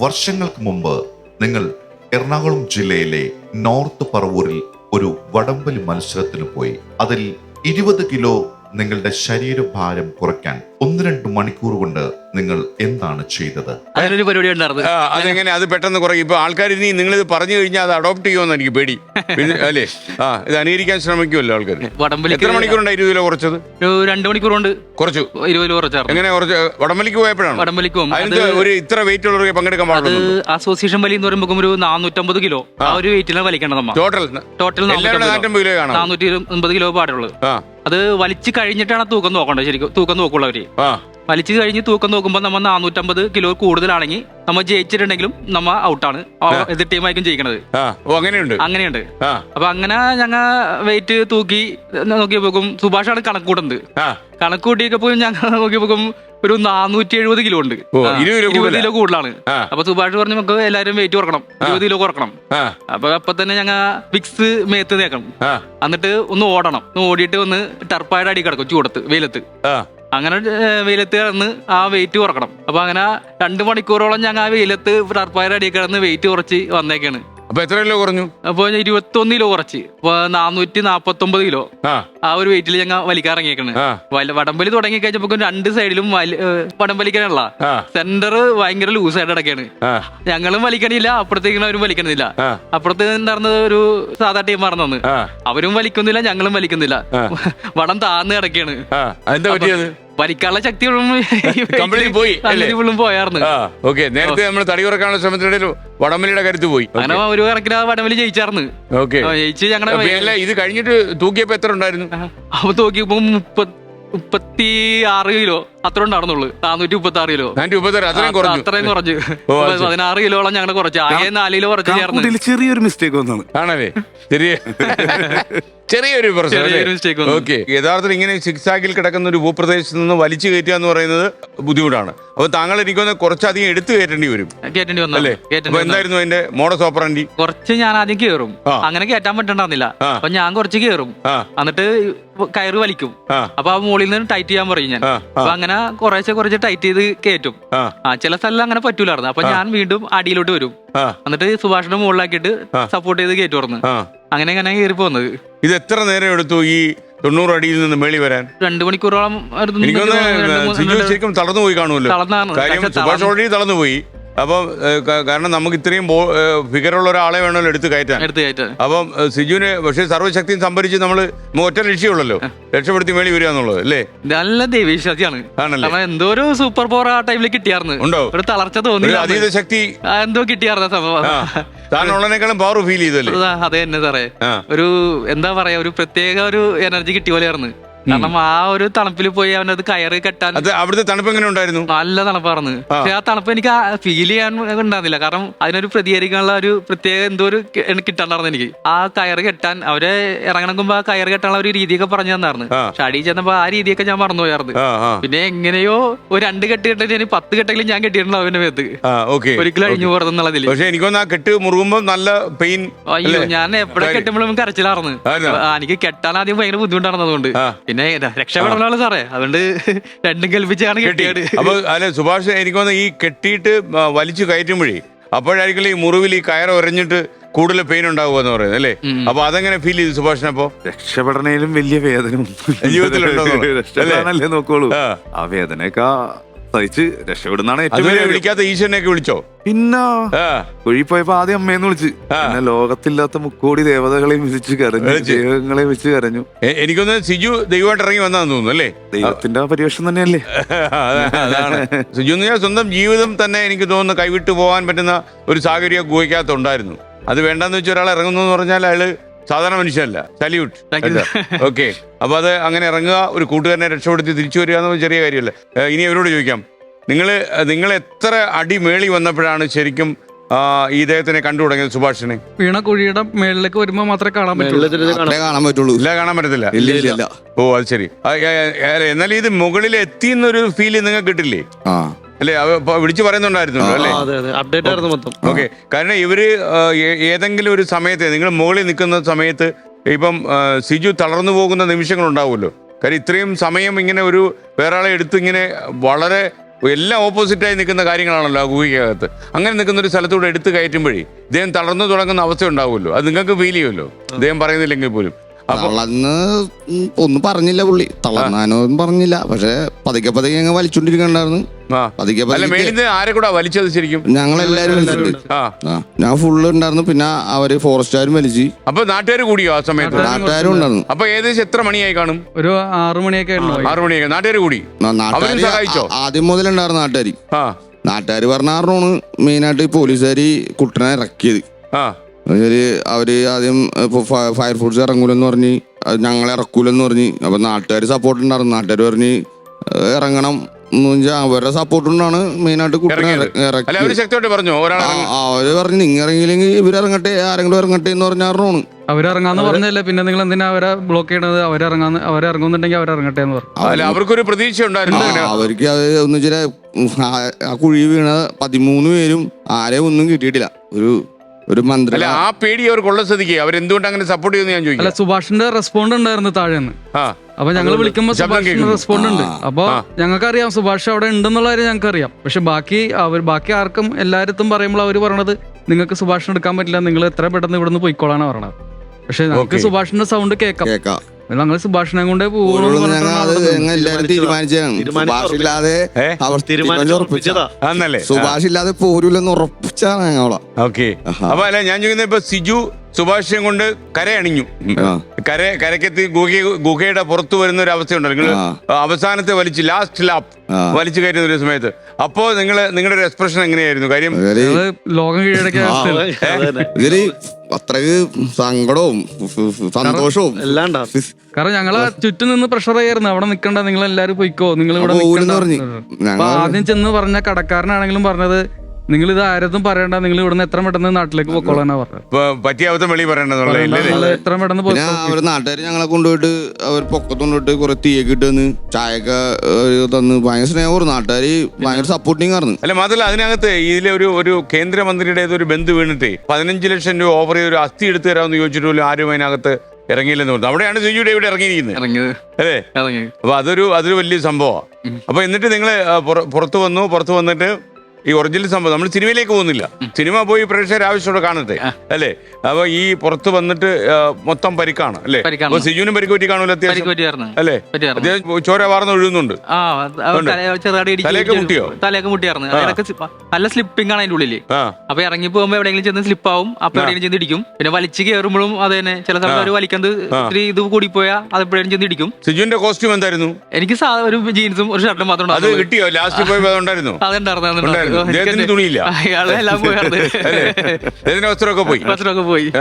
വർഷങ്ങൾക്ക് മുമ്പ് നിങ്ങൾ എറണാകുളം ജില്ലയിലെ നോർത്ത് പറവൂരിൽ ഒരു വടംവലി മത്സരത്തിന് പോയി. അതിൽ ഇരുപത് കിലോ നിങ്ങളുടെ ശരീരഭാരം കുറയ്ക്കാൻ ഒന്ന് രണ്ട് മണിക്കൂർ കൊണ്ട് നിങ്ങൾ എന്താണ് ചെയ്തത്? അതിനൊരു പരിപാടി ഉണ്ടായിരുന്നു. ആ, അതെങ്ങനെ? അത് പെട്ടെന്ന് കുറയും. ഇപ്പൊ ആൾക്കാർ ഇനി നിങ്ങൾ ഇത് പറഞ്ഞു കഴിഞ്ഞാൽ അത് അഡോപ്റ്റ് ചെയ്യുമെന്ന് എനിക്ക് പേടി. പിന്നെ അല്ലേ? ആ ഇത് അനുകരിക്കാൻ ശ്രമിക്കുമല്ലോ ആൾക്കാർ വടംവലിക്ക് എത്ര മണിക്കൂറുണ്ട് ഇരുപത് കിലോ കുറച്ചത്? ഒരു രണ്ട് മണിക്കൂർ കൊണ്ട് കുറച്ചു. ഇരുപത് രൂപ കുറച്ചായിരുന്നു. എങ്ങനെ കുറച്ച്? വടംവലിക്ക് പോയപ്പോഴാണ്? വടംവലിക്ക് പോകും അതിന് ഒരു ഇത്ര വെയിറ്റ് ഉള്ളവർക്ക് പങ്കെടുക്കാൻ അത് പാടുള്ളൂ അസോസിയേഷൻ വലി എന്ന് പറയുമ്പോൾ ഒരു നാനൂറ്റമ്പത് കിലോ. ആ. ഒരു വെയിറ്റിലാണ് വലിക്കേണ്ടത് നമ്മ ടോട്ടൽ ടോട്ടൽ എല്ലാവരുടെ നാറ്റമ്പത് കിലോ കാണാം. നാനൂറ്റി അമ്പത് കിലോ പാടുള്ളൂ. ആ. അത് വലിച്ചു കഴിഞ്ഞിട്ടാണ് തൂക്കം നോക്കേണ്ടത് ശരിക്കും. തൂക്കം നോക്കുള്ളവര്. വലിച്ചു കഴിഞ്ഞ് തൂക്കം നോക്കുമ്പോൾ നമ്മൾ നാനൂറ്റമ്പത് കിലോ കൂടുതലാണെങ്കിൽ നമ്മൾ ജയിച്ചിട്ടുണ്ടെങ്കിലും നമ്മ ഔട്ടാണ്. എതിർ ടീമായിരിക്കും ജയിക്കണത്. അങ്ങനെയുണ്ട്. അങ്ങനെയുണ്ട്. അപ്പൊ അങ്ങനെ ഞങ്ങ വെയിറ്റ് തൂക്കി നോക്കിയപ്പോക്കും സുഭാഷാണ് കണക്ക് കൂട്ടുന്നത് കണക്ക് കൂട്ടിയപ്പോ ഞങ്ങൾ നോക്കിയപ്പോക്കും ഒരു നാനൂറ്റി എഴുപത് കിലോ ഉണ്ട്. ഇരുപത് കിലോ കൂടുതലാണ്. അപ്പൊ സുഭാഷ് പറഞ്ഞു നമുക്ക് എല്ലാരും വെയിറ്റ് കുറക്കണം. ഇരുപത് കിലോ കുറക്കണം. അപ്പൊ അപ്പൊ തന്നെ ഞങ്ങ വിക്സ് മേത്ത് തേക്കണം. എന്നിട്ട് ഒന്ന് ഓടണം. ഒന്ന് ഓടിയിട്ട് ഒന്ന് ടർപ്പായുടെ അടി കിടക്കും ചൂടത്ത് വെയിലത്ത്. അങ്ങനെ വെയിലത്ത് കിടന്ന് ആ വെയിറ്റ് കുറക്കണം. അപ്പൊ അങ്ങനെ രണ്ട് മണിക്കൂറോളം ഞങ്ങൾ ആ വെയിലത്ത് ടർപ്പായ അടി കിടന്ന് വെയിറ്റ് കുറച്ച് വന്നേക്കാണ്. അപ്പൊ എത്ര കിലോ കുറഞ്ഞു? അപ്പൊ ഇരുപത്തൊന്ന് കിലോ കുറച്ച്. നാനൂറ്റി നാപ്പത്തി ഒമ്പത് കിലോ. ആ. ഒരു വെയിറ്റിൽ ഞങ്ങൾ വലിക്കാറങ്ങിയേക്കണ് വടംവലി തുടങ്ങി കഴിച്ചപ്പോ രണ്ട് സൈഡിലും വലി- വടംവലിക്കാനുള്ള. സെന്റർ ഭയങ്കര ലൂസ് ആയിട്ട് അടക്കാണ് ഞങ്ങളും വലിക്കണില്ല അപ്പുറത്തേക്കും അവരും വലിക്കണില്ല. അപ്പുറത്ത് നടന്നത് ഒരു സാധാ ടീം മറന്നു അവരും വലിക്കുന്നില്ല ഞങ്ങളും വലിക്കുന്നില്ല. വടം താന്ന് കിടക്കാണ് ആ. എന്താ പറ്റിയത്? വലിക്കാനുള്ള ശക്തി Completely പോയി? ഫുള്ളും പോയാർന്ന്. ഓക്കെ നേരത്തെ നമ്മൾ തടി കുറക്കാനുള്ള ശ്രമത്തിനിടയിൽ വടമലിയുടെ കരുത്ത് പോയി. അങ്ങനെ ഒരു കണക്കിന് ആ വടമലി ജയിച്ചാർന്ന്. ഓക്കെ ജയിച്ച് ഞങ്ങളുടെ അല്ല ഇത് കഴിഞ്ഞിട്ട് തൂക്കിയപ്പോ എത്ര ഉണ്ടായിരുന്നു? അപ്പൊ തൂക്കിയപ്പോ മുപ്പത് മുപ്പത്തി ആറ് കിലോ. അത്ര ഉണ്ടായിരുന്നുള്ളൂ നാനൂറ്റി മുപ്പത്തി ആറ് കിലോ അത്രയും കുറഞ്ഞു. പതിനാറ് കിലോളം ഞങ്ങൾ കുറച്ച്. ആകെ നാല് കിലോ കുറച്ച് ചേർന്ന്. ചെറിയൊരു മിസ്റ്റേക്ക് വന്നാണ് ആണല്ലേ? ചെറിയ ചെറിയൊരു പ്രശ്നം. ഓക്കെ. യഥാർത്ഥത്തിൽ ഇങ്ങനെ സിക്സാക്കിൽ കിടക്കുന്ന ഒരു ഭൂപ്രദേശത്ത് നിന്ന് വലിച്ചു കയറ്റുക എന്ന് പറയുന്നത് ബുദ്ധിമുട്ടാണ്. അപ്പൊ താങ്കൾ എനിക്കൊന്ന് കുറച്ചധികം എടുത്തു കയറ്റേണ്ടി വരും. കേറ്റേണ്ടി വന്നു അല്ലേ? അപ്പൊ എന്തായിരുന്നു അതിന്റെ മോഡസ് ഓപ്പറാൻഡി കുറച്ച് ഞാൻ ആദ്യം കയറും അങ്ങനെ കേറ്റാൻ പറ്റണ്ടാന്നില്ല. അപ്പൊ ഞാൻ കുറച്ച് കയറും എന്നിട്ട് കയറ് വലിക്കും. അപ്പൊ ആ മുകളിൽ നിന്ന് ടൈറ്റ് ചെയ്യാൻ പറയും ഞാൻ. അപ്പൊ അങ്ങനെ കുറേശ്ശെ കുറച്ച് ടൈറ്റ് ചെയ്ത് കയറ്റും. ആ. ചില സ്ഥലം അങ്ങനെ പറ്റൂലായിരുന്നു. അപ്പൊ ഞാൻ വീണ്ടും അടിയിലോട്ട് വരും. എന്നിട്ട് സുഭാഷിന്റെ മുകളിലാക്കിയിട്ട് സപ്പോർട്ട് ചെയ്ത് കയറ്റി തുറന്ന് അങ്ങനെ അങ്ങനെ കയറി പോകുന്നത് ഇത് എത്ര നേരം എടുത്തു ഈ തൊണ്ണൂറ് അടിയിൽ നിന്ന് മേളി വരാൻ? രണ്ടു മണിക്കൂറോളം ശരിക്കും തളർന്നു പോയി കാണുമല്ലോ. തളർന്നാണ്. കാര്യം പക്ഷെ സുഭാഷ് തളർന്ന് ഓൾറെഡി തളർന്നു പോയി. അപ്പം കാരണം നമുക്ക് ഇത്രയും ഫിഗറുള്ള ഒരാളെ വേണമല്ലോ എടുത്ത് കയറ്റാൻ. എടുത്ത് കയറ്റാൻ. അപ്പം സിജുവിന് പക്ഷേ സർവശക്തിയും സംഭരിച്ച് നമ്മൾ ഒറ്റ ലക്ഷ്യമുള്ളല്ലോ. രക്ഷപ്പെടുത്തി മേളി വരിക എന്നുള്ളത് അല്ലേ? നല്ല ദൈവവിശ്വാസിയാണ് ആണല്ലേ? എന്തോ ഒരു സൂപ്പർ പവർ ആ ടൈമിൽ കിട്ടിയാർന്നു. ഉണ്ടോ? ഒരു തളർച്ച തോന്നി അതീത ശക്തി. എന്തോ കിട്ടിയാർന്ന സംഭവം. താനുള്ളതിനേക്കാളും പവർ ഫീൽ ചെയ്തല്ലേ അതെ തന്നെ സാറേ. ഒരു എന്താ പറയാ ഒരു പ്രത്യേക ഒരു എനർജി കിട്ടിയ പോലെയായിരുന്നു കാരണം ആ ഒരു തണുപ്പിൽ പോയി അവനത് കയറി കെട്ടാൻ അത് അവിടുത്തെ തണുപ്പ് എങ്ങനെ ഉണ്ടായിരുന്നു? നല്ല തണുപ്പായിരുന്നു പക്ഷെ ആ തണുപ്പ് എനിക്ക് ഫീൽ ചെയ്യാൻ ഉണ്ടായിരുന്നില്ല. കാരണം അതിനൊരു പ്രതികരിക്കാനുള്ള ഒരു പ്രത്യേക എന്തോ ഒരു കിട്ടാണ്ടായിരുന്നു എനിക്ക്. ആ കയറ് കെട്ടാൻ അവരെ ഇറങ്ങണക്കുമ്പോ ആ കയറ് കെട്ടാനുള്ള ഒരു രീതിയൊക്കെ പറഞ്ഞു തന്നായിരുന്നു. പക്ഷെ അടിയിൽ ചെന്നപ്പോ ആ രീതിയൊക്കെ ഞാൻ മറന്നുപോയായിരുന്നു ആ ആ. പിന്നെ എങ്ങനെയോ ഒരു രണ്ട് കെട്ട് കെട്ടിട്ട് പത്ത് കെട്ടെങ്കിലും ഞാൻ കെട്ടിയിട്ടുണ്ടോ അവന്റെ മേത്ത്. ഒരിക്കലും അഴിഞ്ഞു പോറതെന്നുള്ളതിൽ പക്ഷെ എനിക്കൊന്ന് ആ കെട്ട് മുറുകുമ്പോൾ നല്ല പെയിൻ അയ്യോ ഞാൻ എപ്പോഴും കെട്ടുമ്പോഴും കരച്ചിലായിരുന്നു? എനിക്ക് കെട്ടാൻ ആദ്യം ഭയങ്കര ബുദ്ധിമുട്ടാണെന്നതുകൊണ്ട് ആ. പിന്നെ രക്ഷപ്പെടാനുള്ള സാറേ. അതുകൊണ്ട് രണ്ടും കൽപ്പിച്ചാണ് കെട്ടി. കെട്ടിയത്. അപ്പൊ അല്ലെ സുഭാഷ് എനിക്ക് എനിക്കൊന്ന് ഈ കെട്ടിയിട്ട് വലിച്ചു കയറ്റുമ്പോഴേ അപ്പോഴായിരിക്കും ഈ മുറിവിൽ ഈ കയർ ഉരഞ്ഞിട്ട് കൂടുതൽ പെയിൻ ഉണ്ടാവുക എന്ന് പറയുന്നത് അല്ലേ? അപ്പൊ അതെങ്ങനെ ഫീൽ ചെയ്തു സുഭാഷിനപ്പോ രക്ഷപ്പെടണേലും വലിയ വേദന ജീവിതത്തിലുണ്ടോ? രക്ഷപ്പെടാനല്ലേ നോക്കുള്ളൂ. ആ. ആ വേദനയൊക്കെ സഹിച്ച് രക്ഷപ്പെടുന്നാണ് ഏറ്റവും അതുവരെ വലിയ കാര്യം. വിളിക്കാത്ത ഈശ്വരനെയൊക്കെ വിളിച്ചോ? പിന്നെ ആ. കുഴി പോയപ്പോ ആദ്യം അമ്മയെന്ന് വിളിച്ച്. ആ. പിന്നെ ലോകത്തില്ലാത്ത മുക്കോടി ദേവതകളെയും വിളിച്ച് കരഞ്ഞു വിളിച്ച്. ദൈവങ്ങളെയും വിളിച്ച് കരഞ്ഞു. എ- എനിക്കൊന്ന് സിജു ദൈവമായിട്ട് ഇറങ്ങി വന്നാന്ന് തോന്നുന്നു അല്ലേ? ദൈവത്തിന്റെ ആ പരിവേഷം തന്നെയല്ലേ? അതാ- അതാണ് സിജു എന്ന് പറഞ്ഞാൽ സ്വന്തം ജീവിതം തന്നെ എനിക്ക് തോന്നുന്നു കൈവിട്ടു പോകാൻ പറ്റുന്ന ഒരു സാഹചര്യം ഗുഹയ്ക്കകത്തുണ്ടായിരുന്നു അത് വേണ്ടെന്ന് വെച്ച ഒരാൾ ഇറങ്ങുന്നു എന്ന് പറഞ്ഞാൽ അയാൾ സാധാരണ മനുഷ്യനല്ല. സല്യൂട്ട്. ഓക്കെ അപ്പൊ അത് അങ്ങനെ ഇറങ്ങുക ഒരു കൂട്ടുകാരനെ രക്ഷപ്പെടുത്തി തിരിച്ചു വരിക എന്നൊരു ചെറിയ കാര്യമല്ല. ഇനി അവരോട് ചോദിക്കാം. നിങ്ങൾ നിങ്ങൾ എത്ര അടി മേളി വന്നപ്പോഴാണ് ശരിക്കും ഈ ഇദ്ദേഹത്തിനെ കണ്ടു തുടങ്ങിയത് സുഭാഷിനെ? വീണ കുഴിയുടെ മേളിലേക്ക് വരുമ്പോ മാത്രമേ കാണാൻ പറ്റുള്ളൂ. കാണാൻ പറ്റുള്ളൂ. ഇല്ല കാണാൻ പറ്റത്തില്ല. ഇല്ല ഓ അത് ശരി. എന്നാൽ ഇത് മുകളിൽ എത്തിയെന്നൊരു ഫീൽ നിങ്ങൾക്ക് കിട്ടില്ലേ? ആ. അല്ലേ? വിളിച്ചു പറയുന്നുണ്ടായിരുന്നു അല്ലേ? അപ്ഡേറ്റ് ആയിരുന്നു മൊത്തം. ഓക്കെ. കാരണം ഇവർ ഏതെങ്കിലും ഒരു സമയത്ത് നിങ്ങൾ മുകളിൽ നിൽക്കുന്ന സമയത്ത് ഇപ്പം സിജു തളർന്നു പോകുന്ന നിമിഷങ്ങൾ ഉണ്ടാവുമല്ലോ കാര്യം ഇത്രയും സമയം ഇങ്ങനെ ഒരു വേറെ ആളെ എടുത്ത് ഇങ്ങനെ വളരെ എല്ലാം ഓപ്പോസിറ്റായി നിൽക്കുന്ന കാര്യങ്ങളാണല്ലോ ആ ഗുഹയ്ക്കകത്ത്. അങ്ങനെ നിൽക്കുന്ന ഒരു സ്ഥലത്തൂടെ എടുത്ത് കയറ്റുമ്പോഴേ ഇദ്ദേഹം തളർന്നു തുടങ്ങുന്ന അവസ്ഥ ഉണ്ടാവുമല്ലോ. അത് നിങ്ങൾക്ക് ഫീൽ ചെയ്യുമല്ലോ. ഇദ്ദേഹം പറയുന്നില്ലെങ്കിൽ പോലും. തളർന്ന് ഒന്നും പറഞ്ഞില്ല പുള്ളി. തളർന്നാനൊന്നും പറഞ്ഞില്ല. പക്ഷെ പതുക്കെ പതുക്കെ അങ്ങ് വലിച്ചോണ്ടിരിക്കണ്ടായിരുന്നു ആ പതുക്കെ പതുക്കെ. ആരെ കൂടാ വലിച്ചത് ശരിക്കും? ഞങ്ങളെല്ലാരും വലിച്ചിട്ടുണ്ട് ആ. ഞാൻ ഫുള്ള് ഉണ്ടായിരുന്നു പിന്നെ അവർ ഫോറസ്റ്റുകാരും വലിച്ചു. അപ്പൊ നാട്ടുകാർ കൂടിയോ ആ സമയത്ത്? നാട്ടുകാരും ഉണ്ടായിരുന്നു. അപ്പൊ ഏകദേശം എത്ര മണിയായി കാണും? ഒരു ആറു മണിയൊക്കെ ആറു മണിയൊക്കെ നാട്ടുകാർ കൂടി? അവരും സഹായിച്ചോ? ആദ്യം മുതലുണ്ടായിരുന്നു നാട്ടുകാർ ആ. നാട്ടുകാർ പറഞ്ഞാറാണ് മെയിനായിട്ട് പോലീസുകാർ കുട്ടനെ ഇറക്കിയത്. ആ. അവർ അവർ ആദ്യം ഫയർ ഫോഴ്സ് ഫയർഫോഴ്സ് ഇറങ്ങൂലെന്ന് പറഞ്ഞ് ഞങ്ങളെ ഇറക്കൂലെന്ന് പറഞ്ഞ് അപ്പൊ നാട്ടുകാർ സപ്പോർട്ട് ഉണ്ടായിരുന്നു. നാട്ടുകാർ പറഞ്ഞ് ഇറങ്ങണം. അവരുടെ സപ്പോർട്ട് കൊണ്ടാണ് മെയിനായിട്ട് കുട്ടനെ ഇറങ്ങിയത്. അല്ല അവർ ശക്തിയോട്ട് പറഞ്ഞോ ഒരാൾ അവർ പറഞ്ഞു നിങ്ങൾ ഇറങ്ങിയില്ലെങ്കിൽ ഇവരിറങ്ങട്ടെ ആരെങ്കിലും ഇറങ്ങട്ടെ എന്ന് പറഞ്ഞ കാരണമാണ് അവരിറങ്ങാന്ന് പറഞ്ഞല്ലേ പിന്നെ നിങ്ങൾ എന്തിനാ അവരെ ബ്ലോക്ക് ചെയ്യണത്? അവരിറങ്ങാന്ന് അവരിറങ്ങുന്നുണ്ടെങ്കിൽ അവരിറങ്ങട്ടെ എന്ന് പറഞ്ഞു. അവർക്കൊരു പ്രതീക്ഷ ഉണ്ടായിരുന്നു. അവർക്ക് അത് ഒന്ന് ചില ആ കുഴി വീണ പതിമൂന്ന് പേരും ആരെയും ഒന്നും കിട്ടിയിട്ടില്ല. ഒരു ഒരു മന്ത്രി അല്ല ആ പേടി അവർ കൊള്ള ശ്രദ്ധിക്കുക അവർ അവരെന്തുകൊണ്ട് അങ്ങനെ സപ്പോർട്ട് ചെയ്യുന്നു ഞാൻ അല്ല സുഭാഷിന്റെ റെസ്പോണ്ട് ഉണ്ടായിരുന്നു താഴെന്ന് ആ. അപ്പൊ ഞങ്ങൾ വിളിക്കുമ്പോൾ സുഭാഷ് റെസ്പോണ്ട് ഉണ്ട്. അപ്പൊ. ഞങ്ങൾക്കറിയാം സുഭാഷ് അവിടെ ഉണ്ടെന്നുള്ള കാര്യം ഞങ്ങൾക്ക് അറിയാം പക്ഷെ ബാക്കി അവർ ബാക്കി ആർക്കും എല്ലായിടത്തും പറയുമ്പോൾ അവർ പറയണത് നിങ്ങൾക്ക് സുഭാഷിന് എടുക്കാൻ പറ്റില്ല നിങ്ങൾ എത്ര പെട്ടെന്ന് ഇവിടുന്ന് പോയിക്കോളാണ് പറയണത്. പക്ഷെ ഞങ്ങൾക്ക് Okay. സുഭാഷിന്റെ സൗണ്ട് കേൾക്കാം. കേക്കാം ഞങ്ങൾ സുഭാഷിനെ കൊണ്ടേ തീരുമാനിച്ചതാണ്. സുഭാഷ് ഇല്ലാതെ അവർ തീരുമാനിച്ച് ഉറപ്പിച്ച സുഭാഷ് ഇല്ലാതെ പോരൂലെന്ന് ഉറപ്പിച്ചാണ് ഞങ്ങളെ. ഓക്കെ. അപ്പൊ അല്ല ഞാൻ ചോദിക്കുന്നത് ഇപ്പൊ സിജു സുഭാഷിനെ കൊണ്ട് കരയണിഞ്ഞു. കര കരക്കെത്തി ഗുഹ ഗുഹയുടെ പുറത്തു വരുന്ന ഒരു അവസ്ഥയുണ്ടല്ലോ. നിങ്ങൾ അവസാനത്തെ വലിച്ച് ലാസ്റ്റ് ലാപ്പ്. വലിച്ചു കയറ്റുന്ന ഒരു സമയത്ത്. അപ്പോ നിങ്ങൾ നിങ്ങളുടെ ഒരു എക്സ്പ്രഷൻ എങ്ങനെയായിരുന്നു? കാര്യം ലോകം. ഇതിൽ അത്രയ്ക്ക് സങ്കടവും സന്തോഷവും കാരണം ഞങ്ങളെ ചുറ്റും നിന്ന് പ്രഷർ ആയിരുന്നു അവിടെ നിക്കണ്ട നിങ്ങൾ എല്ലാരും പോയിക്കോ നിങ്ങൾ ഇവിടെ ആദ്യം ചെന്ന് പറഞ്ഞ കടക്കാരനാണെങ്കിലും പറഞ്ഞത് നിങ്ങൾ ഇത് ആരതും പറയണ്ട. നിങ്ങൾ ഇവിടുന്ന് എത്ര പെട്ടെന്ന് നാട്ടിലേക്ക് പൊക്കോളാനാ പറഞ്ഞത്. ഇപ്പൊ പറ്റിയ അവസ്ഥ വെളി പറയണ്ടെന്നുള്ള ഇല്ലേ? എത്ര പെട്ടെന്ന് പിന്നെ. അവർ നാട്ടുകാർ ഞങ്ങളെ കൊണ്ടുപോയിട്ട് അവർ പൊക്കത്ത് കൊണ്ടുപോയിട്ട് കുറെ തീയൊക്കെ ഇട്ട് തന്ന് ചായയൊക്കെ തന്ന്. ഭയങ്കര സ്നേഹമായിരുന്നു നാട്ടുകാര് ഭയങ്കര സപ്പോർട്ടിങ് ആയിരുന്നു. അല്ല മാത്രമല്ല അതിനകത്ത് ഇതിലെ ഒരു ഒരു കേന്ദ്രമന്ത്രിയുടെ ഒരു ബന്ധു വീണിട്ട് പതിനഞ്ച് ലക്ഷം രൂപ ഓഫർ ചെയ്ത് ഒരു അസ്ഥി എടുത്തു തരാമെന്ന് ചോദിച്ചിട്ട് പോലും ആരും അതിനകത്ത് ഇറങ്ങിയില്ലെന്ന് പറഞ്ഞു. അവിടെയാണ് സിജിയുടെ ഇവിടെ ഇറങ്ങിയിരിക്കുന്നത്. ഇറങ്ങിയത്. അല്ലേ? അപ്പൊ അതൊരു അതൊരു വലിയ സംഭവമാണ് അപ്പൊ എന്നിട്ട് നിങ്ങൾ പുറത്തു വന്നു പുറത്തു വന്നിട്ട് ഈ ഒറിജിനൽ സംഭവം നമ്മൾ സിനിമയിലേക്ക് പോകുന്നില്ല. സിനിമ പോയി പ്രേക്ഷകർ ആവശ്യത്തോടെ കാണട്ടെ അല്ലേ? അപ്പൊ ഈ പുറത്ത് വന്നിട്ട് മൊത്തം പരിക്കാണ് അല്ലേ. അപ്പൊ സിജുവിനും പരിക്ക് പറ്റി കാണുമല്ലോ അത്യാവശ്യം? അല്ലേ? അത്യാവശ്യം ചോര വാർന്ന് ഒഴുകുന്നുണ്ട്. തലയൊക്കെ മുട്ടിയോ? തലയൊക്കെ മുട്ടിയായിരുന്നു നല്ല സ്ലിപ്പിംഗ് ആണ് അതിന്റെ ഉള്ളിൽ. അപ്പൊ ഇറങ്ങി പോകുമ്പോ എവിടെയെങ്കിലും ചെന്ന് സ്ലിപ്പ് ആവും അപ്പൊ എവിടെയെങ്കിലും ചെന്ന് ഇടിക്കും. പിന്നെ വലിച്ച് കയറുമ്പോഴും അത് തന്നെ. ചില സമയത്ത് അവർ വലിക്കുന്നത് ഇത്തിരി ഇത് കൂടി പോയാൽ അത് എപ്പോഴും ചെന്ന് ഇടിക്കും. സിജുവിന്റെ കോസ്റ്റ്യൂം എന്തായിരുന്നു? എനിക്ക് ഒരു ജീൻസും ഒരു ഷർട്ടും മാത്രം അത്. കിട്ടിയോ? ലാസ്റ്റ് പോയപ്പോ അതുണ്ടായിരുന്നു അതുണ്ടായിരുന്നു തുണിയില്ല. അയാളെല്ലാം ഇതിന്റെ വസ്ത്രമൊക്കെ പോയി. വസ്ത്രമൊക്കെ പോയി.